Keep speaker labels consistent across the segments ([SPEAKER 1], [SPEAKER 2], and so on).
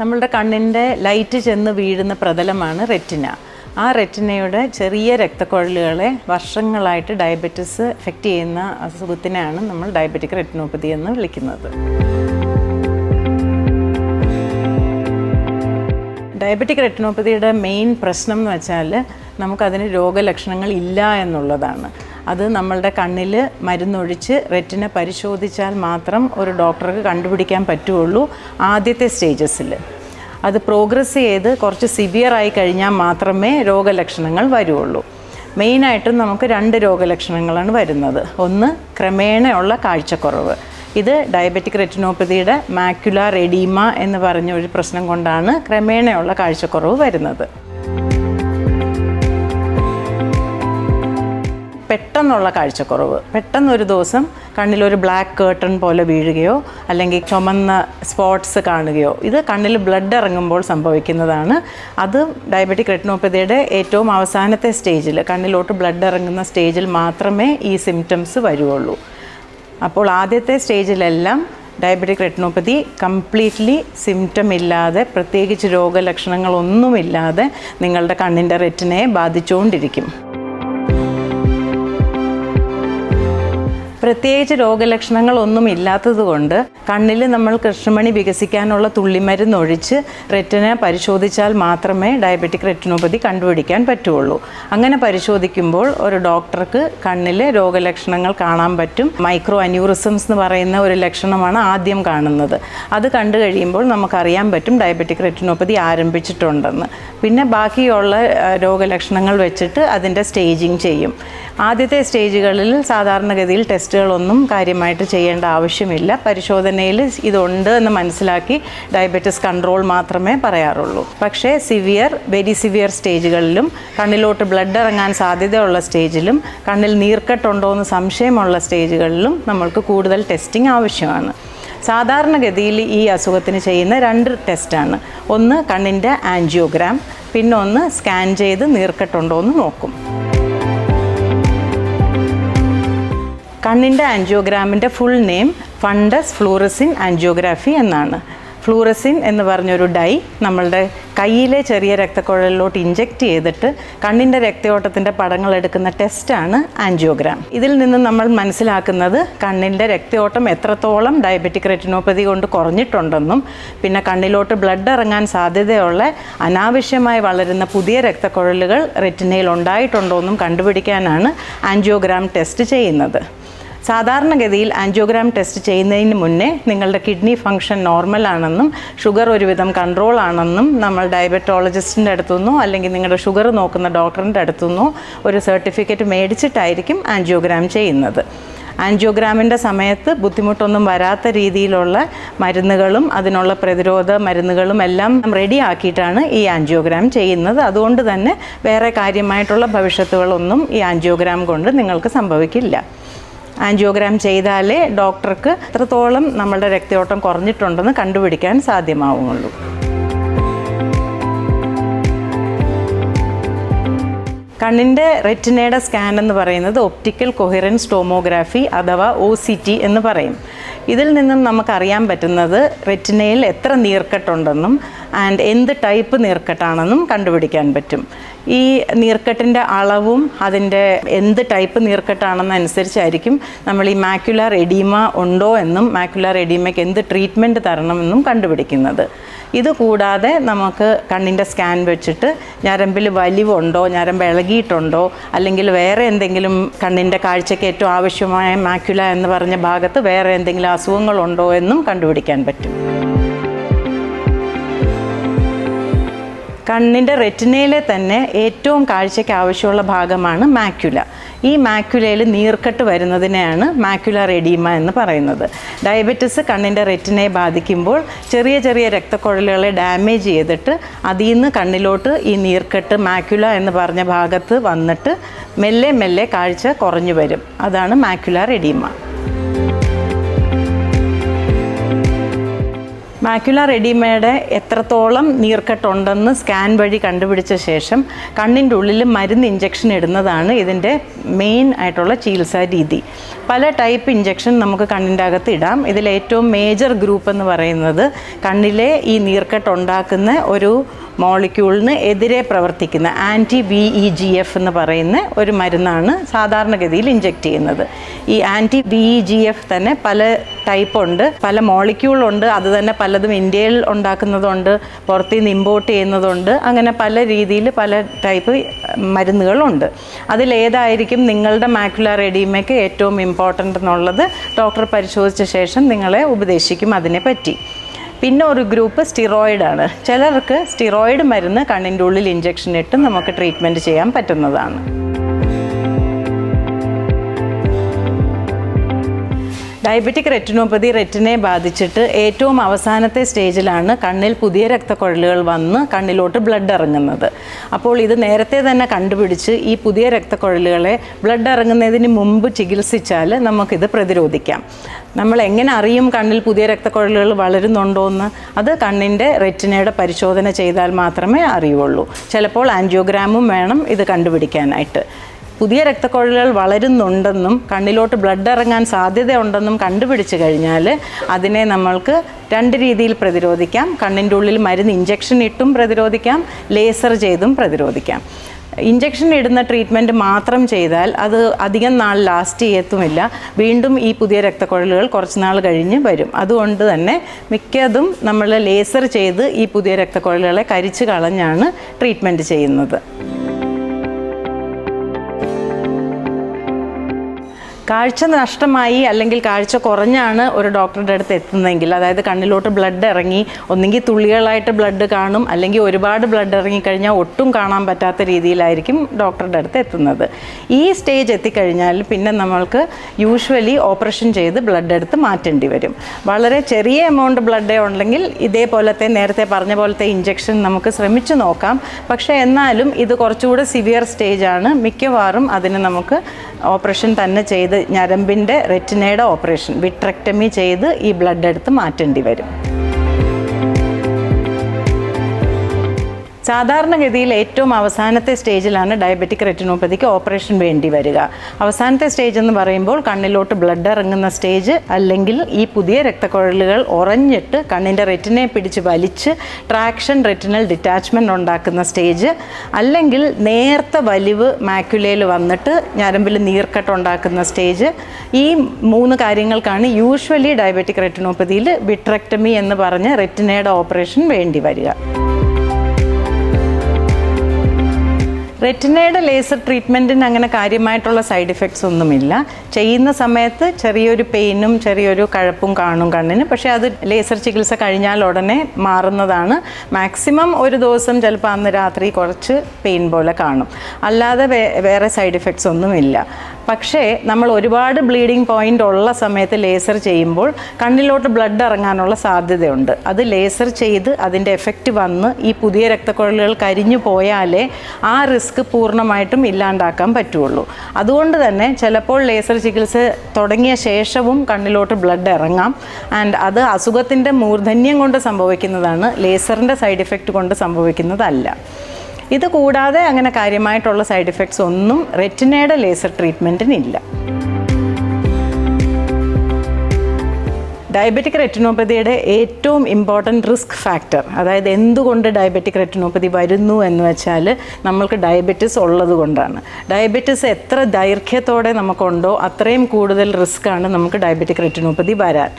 [SPEAKER 1] നമ്മളുടെ കണ്ണിന്റെ ലൈറ്റ് ചെന്ന് വീഴുന്ന പ്രതലമാണ് റെറ്റിന ആ റെറ്റിനയുടെ ചെറിയ രക്തക്കുഴലുകളെ വർഷങ്ങളായിട്ട് ഡയബറ്റിസ് എഫക്റ്റ് ചെയ്യുന്ന അസുഖത്തിനെയാണ് നമ്മൾ ഡയബറ്റിക് റെറ്റിനോപ്പതി എന്ന് വിളിക്കുന്നത്. ഡയബറ്റിക് റെറ്റിനോപ്പതിയുടെ മെയിൻ പ്രശ്നം എന്ന് വെച്ചാൽ നമുക്കതിന് രോഗലക്ഷണങ്ങൾ ഇല്ല എന്നുള്ളതാണ്. അത് നമ്മളുടെ കണ്ണിൽ മരുന്നൊഴിച്ച് റെറ്റിന പരിശോധിച്ചാൽ മാത്രം ഒരു ഡോക്ടർക്ക് കണ്ടുപിടിക്കാൻ പറ്റുള്ളൂ ആദ്യത്തെ സ്റ്റേജസിൽ അത് പ്രോഗ്രസ് ചെയ്ത് കുറച്ച് സിവിയർ ആയി കഴിഞ്ഞാൽ മാത്രമേ രോഗലക്ഷണങ്ങൾ വരുള്ളൂ മെയിനായിട്ടും നമുക്ക് രണ്ട് രോഗലക്ഷണങ്ങളാണ് വരുന്നത്. ഒന്ന് ക്രമേണയുള്ള കാഴ്ചക്കുറവ്. ഇത് ഡയബറ്റിക് റെറ്റിനോപ്പതിയുടെ മാക്യുലാർ എഡീമ എന്ന് പറഞ്ഞ ഒരു പ്രശ്നം കൊണ്ടാണ് ക്രമേണയുള്ള കാഴ്ചക്കുറവ് വരുന്നത്. പെട്ടെന്നുള്ള കാഴ്ചക്കുറവ്. പെട്ടെന്നൊരു ദിവസം കണ്ണിലൊരു ബ്ലാക്ക് കേട്ടൺ പോലെ വീഴുകയോ അല്ലെങ്കിൽ ചുമന്ന സ്പോട്ട്സ് കാണുകയോ ഇത് കണ്ണിൽ ബ്ലഡ് ഇറങ്ങുമ്പോൾ സംഭവിക്കുന്നതാണ്. അത് ഡയബറ്റിക് റെറ്റിനോപ്പതിയുടെ ഏറ്റവും അവസാനത്തെ സ്റ്റേജിൽ കണ്ണിലോട്ട് ബ്ലഡ് ഇറങ്ങുന്ന സ്റ്റേജിൽ മാത്രമേ ഈ സിംറ്റംസ് വരുള്ളൂ അപ്പോൾ ആദ്യത്തെ സ്റ്റേജിലെല്ലാം ഡയബറ്റിക് റെറ്റിനോപ്പതി കംപ്ലീറ്റ്ലി സിംറ്റം ഇല്ലാതെ പ്രത്യേകിച്ച് രോഗലക്ഷണങ്ങളൊന്നുമില്ലാതെ നിങ്ങളുടെ കണ്ണിന്റെ റെറ്റിനയെ ബാധിച്ചുകൊണ്ടിരിക്കും. പ്രത്യേകിച്ച് രോഗലക്ഷണങ്ങളൊന്നും ഇല്ലാത്തതുകൊണ്ട് കണ്ണിൽ നമ്മൾ കൃഷ്ണമണി വികസിക്കാനുള്ള തുള്ളിമരുന്ന് ഒഴിച്ച് റെറ്റിന പരിശോധിച്ചാൽ മാത്രമേ ഡയബറ്റിക് റെറ്റിനോപ്പതി കണ്ടുപിടിക്കാൻ പറ്റുള്ളൂ. അങ്ങനെ പരിശോധിക്കുമ്പോൾ ഒരു ഡോക്ടർക്ക് കണ്ണിൽ രോഗലക്ഷണങ്ങൾ കാണാൻ പറ്റും. മൈക്രോ അന്യൂറിസംസ് എന്ന് പറയുന്ന ഒരു ലക്ഷണമാണ് ആദ്യം കാണുന്നത്. അത് കണ്ടു കഴിയുമ്പോൾ നമുക്കറിയാൻ പറ്റും ഡയബറ്റിക് റെറ്റിനോപ്പതി ആരംഭിച്ചിട്ടുണ്ടെന്ന്. പിന്നെ ബാക്കിയുള്ള രോഗലക്ഷണങ്ങൾ വെച്ചിട്ട് അതിന്റെ സ്റ്റേജിങ് ചെയ്യും. ആദ്യത്തെ സ്റ്റേജുകളിൽ സാധാരണഗതിയിൽ ടെസ്റ്റുകളൊന്നും കാര്യമായിട്ട് ചെയ്യേണ്ട ആവശ്യമില്ല. പരിശോധനയിൽ ഇതുണ്ട് എന്ന് മനസ്സിലാക്കി ഡയബറ്റിസ് കൺട്രോൾ മാത്രമേ പറയാറുള്ളൂ. പക്ഷേ സിവിയർ വെരി സിവിയർ സ്റ്റേജുകളിലും കണ്ണിലോട്ട് ബ്ലഡ് ഇറങ്ങാൻ സാധ്യതയുള്ള സ്റ്റേജിലും കണ്ണിൽ നീർക്കെട്ടുണ്ടോ എന്ന് സംശയമുള്ള സ്റ്റേജുകളിലും നമ്മൾക്ക് കൂടുതൽ ടെസ്റ്റിംഗ് ആവശ്യമാണ്. സാധാരണഗതിയിൽ ഈ അസുഖത്തിന് ചെയ്യുന്ന രണ്ട് ടെസ്റ്റാണ്. ഒന്ന് കണ്ണിന്റെ ആൻജിയോഗ്രാം പിന്നെ ഒന്ന് സ്കാൻ ചെയ്ത് നീർക്കെട്ടുണ്ടോ എന്ന് നോക്കും. കണ്ണിന്റെ ആൻജിയോഗ്രാമിന്റെ full name fundus fluorescein angiography എന്നാണ്. ഫ്ലൂറസിൻ എന്ന് പറഞ്ഞൊരു ഡൈ നമ്മളുടെ കയ്യിലെ ചെറിയ രക്തക്കുഴലിലോട്ട് ഇഞ്ചെക്റ്റ് ചെയ്തിട്ട് കണ്ണിന്റെ രക്തയോട്ടത്തിന്റെ പടങ്ങൾ എടുക്കുന്ന ടെസ്റ്റാണ് ആൻജിയോഗ്രാം ഇതിൽ നിന്ന് നമ്മൾ മനസ്സിലാക്കുന്നത് കണ്ണിന്റെ രക്തയോട്ടം എത്രത്തോളം ഡയബറ്റിക് റെറ്റിനോപ്പതി കൊണ്ട് കുറഞ്ഞിട്ടുണ്ടെന്നും പിന്നെ കണ്ണിലോട്ട് ബ്ലഡ് ഇറങ്ങാൻ സാധ്യതയുള്ള അനാവശ്യമായി വളരുന്ന പുതിയ രക്തക്കുഴലുകൾ റെറ്റിനയിൽ ഉണ്ടായിട്ടുണ്ടോ എന്നും കണ്ടുപിടിക്കാനാണ് ആൻജിയോഗ്രാം ടെസ്റ്റ് ചെയ്യുന്നത്. സാധാരണഗതിയിൽ ആൻജിയോഗ്രാം ടെസ്റ്റ് ചെയ്യുന്നതിന് മുന്നേ നിങ്ങളുടെ കിഡ്നി ഫംഗ്ഷൻ നോർമൽ ആണെന്നും ഷുഗർ ഒരുവിധം കൺട്രോൾ ആണെന്നും നമ്മൾ ഡയബറ്റോളജിസ്റ്റിന്റെ അടുത്തുനിന്നോ അല്ലെങ്കിൽ നിങ്ങളുടെ ഷുഗർ നോക്കുന്ന ഡോക്ടറിന്റെ അടുത്തുനിന്നോ ഒരു സർട്ടിഫിക്കറ്റ് മേടിച്ചിട്ടായിരിക്കും ആൻജിയോഗ്രാം ചെയ്യുന്നത്. ആൻജിയോഗ്രാമിന്റെ സമയത്ത് ബുദ്ധിമുട്ടൊന്നും വരാത്ത രീതിയിലുള്ള മരുന്നുകളും അതിനുള്ള പ്രതിരോധ മരുന്നുകളും എല്ലാം റെഡി ആക്കിയിട്ടാണ് ഈ ആൻജിയോഗ്രാം ചെയ്യുന്നത്. അതുകൊണ്ട് തന്നെ വേറെ കാര്യമായിട്ടുള്ള ഭവിഷ്യത്തുകളൊന്നും ഈ ആൻജിയോഗ്രാം കൊണ്ട് നിങ്ങൾക്ക് സംഭവിക്കില്ല. ആൻജിയോഗ്രാം ചെയ്താലേ ഡോക്ടർക്ക് എത്രത്തോളം നമ്മളുടെ രക്തയോട്ടം കുറഞ്ഞിട്ടുണ്ടെന്ന് കണ്ടുപിടിക്കാൻ സാധ്യമാവുള്ളൂ കണ്ണിന്റെ റെറ്റിനയുടെ സ്കാൻ എന്ന് പറയുന്നത് ഒപ്റ്റിക്കൽ കൊഹിറൻസ് ടോമോഗ്രാഫി അഥവാ ഒ സി ടി എന്ന് പറയും. ഇതിൽ നിന്നും നമുക്കറിയാൻ പറ്റുന്നത് റെറ്റിനയിൽ എത്ര നീർക്കെട്ടുണ്ടെന്നും ആൻഡ് എന്ത് ടൈപ്പ് നീർക്കെട്ടാണെന്നും കണ്ടുപിടിക്കാൻ പറ്റും. ഈ നീർക്കെട്ടിന്റെ അളവും അതിന്റെ എന്ത് ടൈപ്പ് നീർക്കെട്ടാണെന്നനുസരിച്ചായിരിക്കും നമ്മൾ ഈ മാക്യുലാർ എഡീമ ഉണ്ടോ എന്നും മാക്യുലാർ എഡീമയ്ക്ക് എന്ത് ട്രീറ്റ്മെന്റ് തരണമെന്നും കണ്ടുപിടിക്കുന്നത്. ഇത് കൂടാതെ നമുക്ക് കണ്ണിന്റെ സ്കാൻ വെച്ചിട്ട് ഞരമ്പിൽ വലിവുണ്ടോ ഞരമ്പ് ഇളകിയിട്ടുണ്ടോ അല്ലെങ്കിൽ വേറെ എന്തെങ്കിലും കണ്ണിന്റെ കാഴ്ചയ്ക്ക് ഏറ്റവും ആവശ്യമായ മാക്യുല എന്ന് പറഞ്ഞ ഭാഗത്ത് വേറെ എന്തെങ്കിലും അസുഖങ്ങളുണ്ടോ എന്നും കണ്ടുപിടിക്കാൻ പറ്റും. കണ്ണിന്റെ റെറ്റിനയിലെ തന്നെ ഏറ്റവും കാഴ്ചയ്ക്ക് ആവശ്യമുള്ള ഭാഗമാണ് മാക്യുല. ഈ മാക്യുലയിൽ നീർക്കെട്ട് വരുന്നതിനെയാണ് മാക്യുല റെഡീമ എന്ന് പറയുന്നത്. ഡയബറ്റിസ് കണ്ണിന്റെ റെറ്റിനയെ ബാധിക്കുമ്പോൾ ചെറിയ ചെറിയ രക്തക്കുഴലുകളെ ഡാമേജ് ചെയ്തിട്ട് അതിൽ നിന്ന് കണ്ണിലോട്ട് ഈ നീർക്കെട്ട് മാക്യുല എന്ന് പറഞ്ഞ ഭാഗത്ത് വന്നിട്ട് മെല്ലെ മെല്ലെ കാഴ്ച കുറഞ്ഞു വരും. അതാണ് മാക്യുല എഡീമ. മാക്യുലാർ എഡിമയുടെ എത്രത്തോളം നീർക്കെട്ടുണ്ടെന്ന് സ്കാൻ വഴി കണ്ടുപിടിച്ച ശേഷം കണ്ണിന്റെ ഉള്ളിൽ മരുന്ന് ഇഞ്ചക്ഷൻ ഇടുന്നതാണ് ഇതിന്റെ മെയിൻ ആയിട്ടുള്ള ചികിത്സാ രീതി. പല ടൈപ്പ് ഇഞ്ചക്ഷൻ നമുക്ക് കണ്ണിന്റെ അകത്ത് ഇടാം. ഇതിൽ ഏറ്റവും മേജർ ഗ്രൂപ്പ് എന്ന് പറയുന്നത് കണ്ണിലെ ഈ നീർക്കെട്ടുണ്ടാക്കുന്ന ഒരു മോളിക്യൂളിന് എതിരെ പ്രവർത്തിക്കുന്ന anti V E G F എന്ന് പറയുന്ന ഒരു മരുന്നാണ് സാധാരണഗതിയിൽ ഇഞ്ചെക്റ്റ് ചെയ്യുന്നത്. ഈ anti V E G F തന്നെ പല ടൈപ്പ് ഉണ്ട് പല മോളിക്യൂളുണ്ട് അത് തന്നെ പലതും ഇന്ത്യയിൽ ഉണ്ടാക്കുന്നതുണ്ട് പുറത്തു നിന്ന് ഇമ്പോർട്ട് ചെയ്യുന്നതുണ്ട് അങ്ങനെ പല രീതിയിൽ പല ടൈപ്പ് മരുന്നുകളുണ്ട്. അതിലേതായിരിക്കും നിങ്ങളുടെ മാക്കുലാർ എഡീമയ്ക്ക് ഏറ്റവും ഇമ്പോർട്ടന്റ് എന്നുള്ളത് ഡോക്ടർ പരിശോധിച്ച ശേഷം നിങ്ങളെ ഉപദേശിക്കും അതിനെപ്പറ്റി. പിന്നെ ഒരു ഗ്രൂപ്പ് സ്റ്റിറോയിഡ് ആണ്. ചിലർക്ക് സ്റ്റിറോയിഡ് മരുന്ന് കണ്ണിന്റെ ഉള്ളിൽ ഇഞ്ചക്ഷൻ ഇട്ട് നമുക്ക് ട്രീറ്റ്മെന്റ് ചെയ്യാൻ പറ്റുന്നതാണ്. ഡയബറ്റിക് റെറ്റിനോപ്പതി റെറ്റിനെ ബാധിച്ചിട്ട് ഏറ്റവും അവസാനത്തെ സ്റ്റേജിലാണ് കണ്ണിൽ പുതിയ രക്തക്കുഴലുകൾ വന്ന് കണ്ണിലോട്ട് ബ്ലഡ് ഇറങ്ങുന്നത്. അപ്പോൾ ഇത് നേരത്തെ തന്നെ കണ്ടുപിടിച്ച് ഈ പുതിയ രക്തക്കുഴലുകളെ ബ്ലഡ് ഇറങ്ങുന്നതിന് മുമ്പ് ചികിത്സിച്ചാൽ നമുക്കിത് പ്രതിരോധിക്കാം. നമ്മൾ എങ്ങനെ അറിയും കണ്ണിൽ പുതിയ രക്തക്കുഴലുകൾ വളരുന്നുണ്ടോ എന്ന് അത് കണ്ണിന്റെ റെറ്റിനയുടെ പരിശോധന ചെയ്താൽ മാത്രമേ അറിയുള്ളൂ. ചിലപ്പോൾ ആൻജിയോഗ്രാമും വേണം ഇത് കണ്ടുപിടിക്കാനായിട്ട്. പുതിയ രക്തക്കുഴലുകൾ വളരുന്നുണ്ടെന്നും കണ്ണിലോട്ട് ബ്ലഡ് ഇറങ്ങാൻ സാധ്യതയുണ്ടെന്നും കണ്ടുപിടിച്ചു കഴിഞ്ഞാൽ അതിനെ നമ്മൾക്ക് രണ്ട് രീതിയിൽ പ്രതിരോധിക്കാം. കണ്ണിന്റെ ഉള്ളിൽ മരുന്ന് ഇഞ്ചക്ഷൻ ഇട്ടും പ്രതിരോധിക്കാം ലേസർ ചെയ്തും പ്രതിരോധിക്കാം. ഇഞ്ചക്ഷൻ ഇടുന്ന ട്രീറ്റ്മെന്റ് മാത്രം ചെയ്താൽ അത് അധികം നാൾ ലാസ്റ്റ് ചെയ്യത്തുമില്ല. വീണ്ടും ഈ പുതിയ രക്തക്കുഴലുകൾ കുറച്ച് നാൾ കഴിഞ്ഞ് വരും. അതുകൊണ്ട് തന്നെ മിക്കതും നമ്മൾ ലേസർ ചെയ്ത് ഈ പുതിയ രക്തക്കുഴലുകളെ കരിച്ചു കളഞ്ഞാണ് ട്രീറ്റ്മെന്റ് ചെയ്യുന്നത്. കാഴ്ച നഷ്ടമായി അല്ലെങ്കിൽ കാഴ്ച കുറഞ്ഞാണ് ഒരു ഡോക്ടറുടെ അടുത്ത് എത്തുന്നതെങ്കിൽ അതായത് കണ്ണിലോട്ട് ബ്ലഡ് ഇറങ്ങി ഒന്നെങ്കിൽ തുള്ളികളായിട്ട് ബ്ലഡ് കാണും അല്ലെങ്കിൽ ഒരുപാട് ബ്ലഡ് ഇറങ്ങിക്കഴിഞ്ഞാൽ ഒട്ടും കാണാൻ പറ്റാത്ത രീതിയിലായിരിക്കും ഡോക്ടറുടെ അടുത്ത് എത്തുന്നത്. ഈ സ്റ്റേജ് എത്തിക്കഴിഞ്ഞാൽ പിന്നെ നമ്മൾക്ക് യൂഷ്വലി ഓപ്പറേഷൻ ചെയ്ത് ബ്ലഡ് എടുത്ത് മാറ്റേണ്ടി വരും. വളരെ ചെറിയ എമൗണ്ട് ബ്ലഡ് ഉണ്ടെങ്കിൽ ഇതേപോലത്തെ നേരത്തെ പറഞ്ഞ പോലത്തെ ഇഞ്ചക്ഷൻ നമുക്ക് ശ്രമിച്ചു നോക്കാം. പക്ഷേ എന്നാലും ഇത് കുറച്ചുകൂടെ സിവിയർ സ്റ്റേജാണ് മിക്കവാറും അതിന് നമുക്ക് ഓപ്പറേഷൻ തന്നെ ചെയ്ത് ഞരമ്പിന്റെ റെറ്റിനയുടെ ഓപ്പറേഷൻ വിട്രക്ടമി ചെയ്ത് ഈ ബ്ലഡ് എടുത്ത് മാറ്റേണ്ടി വരും. സാധാരണഗതിയിൽ ഏറ്റവും അവസാനത്തെ സ്റ്റേജിലാണ് ഡയബറ്റിക് റെറ്റിനോപ്പതിക്ക് ഓപ്പറേഷൻ വേണ്ടി വരിക. അവസാനത്തെ സ്റ്റേജ് എന്ന് പറയുമ്പോൾ കണ്ണിലോട്ട് ബ്ലഡ് ഇറങ്ങുന്ന സ്റ്റേജ് അല്ലെങ്കിൽ ഈ പുതിയ രക്തക്കുഴലുകൾ ഉറഞ്ഞിട്ട് കണ്ണിന്റെ റെറ്റിനെ പിടിച്ച് വലിച്ച് ട്രാക്ഷൻ റെറ്റിനൽ ഡിറ്റാച്ച്മെന്റ് ഉണ്ടാക്കുന്ന സ്റ്റേജ്. അല്ലെങ്കിൽ നേർത്ത വലിവ് മാക്യുലയിൽ വന്നിട്ട് ഞരമ്പിൽ നീർക്കെട്ടുണ്ടാക്കുന്ന സ്റ്റേജ്. ഈ മൂന്ന് കാര്യങ്ങൾക്കാണ് യൂഷ്വലി ഡയബറ്റിക് റെറ്റിനോപ്പതിയിൽ വിട്രക്ടമി എന്ന് പറഞ്ഞ് റെറ്റിനയുടെ ഓപ്പറേഷൻ വേണ്ടി വരിക. റെറ്റിനയുടെ ലേസർ ട്രീറ്റ്മെന്റിന് അങ്ങനെ കാര്യമായിട്ടുള്ള സൈഡ് ഇഫക്ട്സ് ഒന്നുമില്ല. ചെയ്യുന്ന സമയത്ത് ചെറിയൊരു പെയിനും ചെറിയൊരു കഴപ്പും കാണും കണ്ണിന്. പക്ഷേ അത് ലേസർ ചികിത്സ കഴിഞ്ഞാൽ ഉടനെ മാറുന്നതാണ്. മാക്സിമം ഒരു ദിവസം ചിലപ്പോൾ അന്ന് രാത്രി കുറച്ച് പെയിൻ പോലെ കാണും. അല്ലാതെ വേറെ സൈഡ് ഇഫക്ട്സ് ഒന്നുമില്ല. പക്ഷേ നമ്മൾ ഒരുപാട് ബ്ലീഡിങ് പോയിന്റ് ഉള്ള സമയത്ത് ലേസർ ചെയ്യുമ്പോൾ കണ്ണിലോട്ട് ബ്ലഡ് ഇറങ്ങാനുള്ള സാധ്യതയുണ്ട്. അത് ലേസർ ചെയ്ത് അതിന്റെ എഫക്റ്റ് വന്ന് ഈ പുതിയ രക്തക്കുഴലുകൾ കരിഞ്ഞു പോയാലേ ആ റിസ്ക് പൂർണമായിട്ടും ഇല്ലാണ്ടാക്കാൻ പറ്റുള്ളൂ. അതുകൊണ്ട് തന്നെ ചിലപ്പോൾ ലേസർ ചികിത്സ തുടങ്ങിയ ശേഷവും കണ്ണിലോട്ട് ബ്ലഡ് ഇറങ്ങാം. ആൻഡ് അത് അസുഖത്തിന്റെ മൂർധന്യം കൊണ്ട് സംഭവിക്കുന്നതാണ് ലേസറിന്റെ സൈഡ് ഇഫക്റ്റ് കൊണ്ട് സംഭവിക്കുന്നതല്ല. ഇത് കൂടാതെ അങ്ങനെ കാര്യമായിട്ടുള്ള സൈഡ് ഇഫക്ട്സ് ഒന്നും റെറ്റിനയുടെ ലേസർ ട്രീറ്റ്മെന്റിനില്ല ഡയബറ്റിക് റെറ്റിനോപ്പതിയുടെ ഏറ്റവും ഇമ്പോർട്ടന്റ് റിസ്ക് ഫാക്ടർ അതായത് എന്തുകൊണ്ട് ഡയബറ്റിക് റെറ്റിനോപ്പതി വരുന്നു എന്ന് വെച്ചാൽ നമ്മൾക്ക് ഡയബറ്റിസ് ഉള്ളത് കൊണ്ടാണ്. ഡയബറ്റിസ് എത്ര ദൈർഘ്യത്തോടെ നമുക്കുണ്ടോ അത്രയും കൂടുതൽ റിസ്ക്കാണ് നമുക്ക് ഡയബറ്റിക് റെറ്റിനോപ്പതി വരാൻ.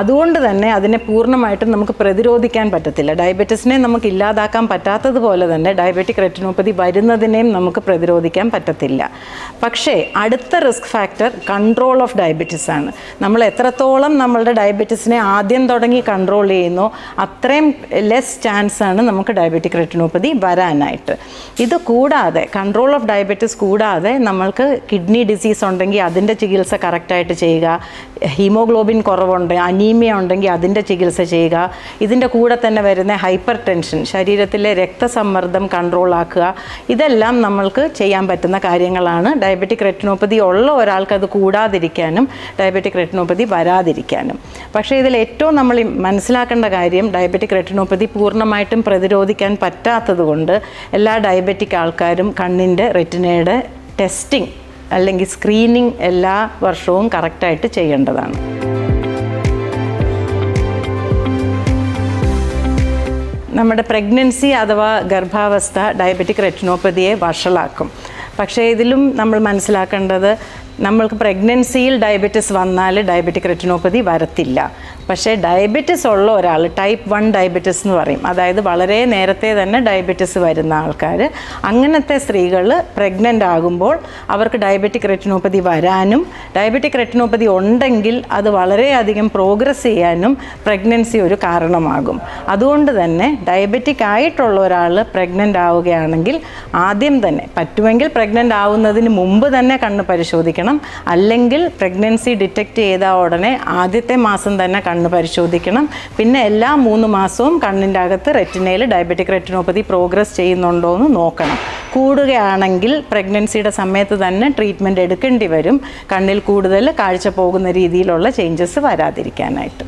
[SPEAKER 1] അതുകൊണ്ട് തന്നെ അതിനെ പൂർണമായിട്ടും നമുക്ക് പ്രതിരോധിക്കാൻ പറ്റത്തില്ല. ഡയബറ്റിസിനെ നമുക്ക് ഇല്ലാതാക്കാൻ പറ്റാത്തതുപോലെ തന്നെ ഡയബറ്റിക് റെറ്റിനോപ്പതി വരുന്നതിനെയും നമുക്ക് പ്രതിരോധിക്കാൻ പറ്റത്തില്ല. പക്ഷേ അടുത്ത risk factor control of diabetes ആണ്. നമ്മൾ എത്രത്തോളം നമ്മളുടെ ഡയബറ്റിസിനെ ആദ്യം തുടങ്ങി കൺട്രോൾ ചെയ്യുന്നു. അത്രയും ലെസ് ചാൻസ് ആണ് നമുക്ക് ഡയബറ്റിക് റെറ്റിനോപ്പതി വരാനായിട്ട്. ഇത് കൂടാതെ കൺട്രോൾ ഓഫ് ഡയബറ്റിസ് കൂടാതെ നമ്മൾക്ക് കിഡ്നി ഡിസീസ് ഉണ്ടെങ്കിൽ അതിന്റെ ചികിത്സ കറക്റ്റായിട്ട് ചെയ്യുക. ഹീമോഗ്ലോബിൻ കുറവുണ്ട് അനീമിയ ഉണ്ടെങ്കിൽ അതിന്റെ ചികിത്സ ചെയ്യുക. ഇതിന്റെ കൂടെ തന്നെ വരുന്ന ഹൈപ്പർ ടെൻഷൻ ശരീരത്തിലെ രക്തസമ്മർദ്ദം കൺട്രോൾ ആക്കുക. ഇതെല്ലാം നമ്മൾക്ക് ചെയ്യാൻ പറ്റുന്ന കാര്യങ്ങളാണ്. ഡയബറ്റിക് റെറ്റിനോപ്പതി ഉള്ള ഒരാൾക്ക് അത് കൂടാതിരിക്കാനും ഡയബറ്റിക് റെറ്റിനോപ്പതി വരാതിരിക്കാനും. പക്ഷേ ഇതിൽ ഏറ്റവും നമ്മൾ മനസ്സിലാക്കേണ്ട കാര്യം ഡയബറ്റിക് റെറ്റിനോപ്പതി പൂർണമായിട്ടും പ്രതിരോധിക്കാൻ പറ്റാത്തതുകൊണ്ട് എല്ലാ ഡയബറ്റിക് ആൾക്കാരും കണ്ണിന്റെ റെറ്റിനയുടെ ടെസ്റ്റിംഗ് അല്ലെങ്കിൽ സ്ക്രീനിങ് എല്ലാ വർഷവും കറക്റ്റായിട്ട് ചെയ്യേണ്ടതാണ്. നമ്മുടെ പ്രഗ്നൻസി അഥവാ ഗർഭാവസ്ഥ ഡയബറ്റിക് റെറ്റിനോപ്പതിയെ വഷളാക്കും. പക്ഷേ ഇതിലും നമ്മൾ മനസ്സിലാക്കേണ്ടത് നമ്മൾക്ക് പ്രഗ്നൻസിയിൽ ഡയബറ്റിസ് വന്നാൽ ഡയബറ്റിക് റെറ്റിനോപ്പതി വരത്തില്ല. പക്ഷേ ഡയബറ്റിസ് ഉള്ള ഒരാൾ ടൈപ്പ് വൺ ഡയബറ്റിസ് എന്ന് പറയും. അതായത് വളരെ നേരത്തെ തന്നെ ഡയബറ്റിസ് വരുന്ന ആൾക്കാർ അങ്ങനത്തെ സ്ത്രീകൾ പ്രഗ്നന്റ് ആകുമ്പോൾ അവർക്ക് ഡയബറ്റിക് റെറ്റിനോപ്പതി വരാനും ഡയബറ്റിക് റെറ്റിനോപ്പതി ഉണ്ടെങ്കിൽ അത് വളരെയധികം പ്രോഗ്രസ് ചെയ്യാനും പ്രഗ്നൻസി ഒരു കാരണമാകും. അതുകൊണ്ട് തന്നെ ഡയബറ്റിക് ആയിട്ടുള്ള ഒരാൾ പ്രഗ്നന്റ് ആവുകയാണെങ്കിൽ ആദ്യം തന്നെ പറ്റുമെങ്കിൽ പ്രഗ്നന്റ് ആവുന്നതിന് മുമ്പ് തന്നെ കണ്ണ് പരിശോധിക്കണം. അല്ലെങ്കിൽ പ്രഗ്നൻസി ഡിറ്റക്റ്റ് ചെയ്ത ഉടനെ ആദ്യത്തെ മാസം തന്നെ കണ്ണ് പരിശോധിക്കണം. പിന്നെ എല്ലാ മൂന്ന് മാസവും കണ്ണിന്റെ അകത്ത് റെറ്റിനയിൽ ഡയബറ്റിക് റെറ്റിനോപ്പതി പ്രോഗ്രസ് ചെയ്യുന്നുണ്ടോ എന്ന് നോക്കണം. കൂടുകയാണെങ്കിൽ പ്രഗ്നൻസിയുടെ സമയത്ത് തന്നെ ട്രീറ്റ്മെന്റ് എടുക്കേണ്ടി വരും. കണ്ണിൽ കൂടുതൽ കാഴ്ച പോകുന്ന രീതിയിലുള്ള ചേഞ്ചസ് വരാതിരിക്കാനായിട്ട്.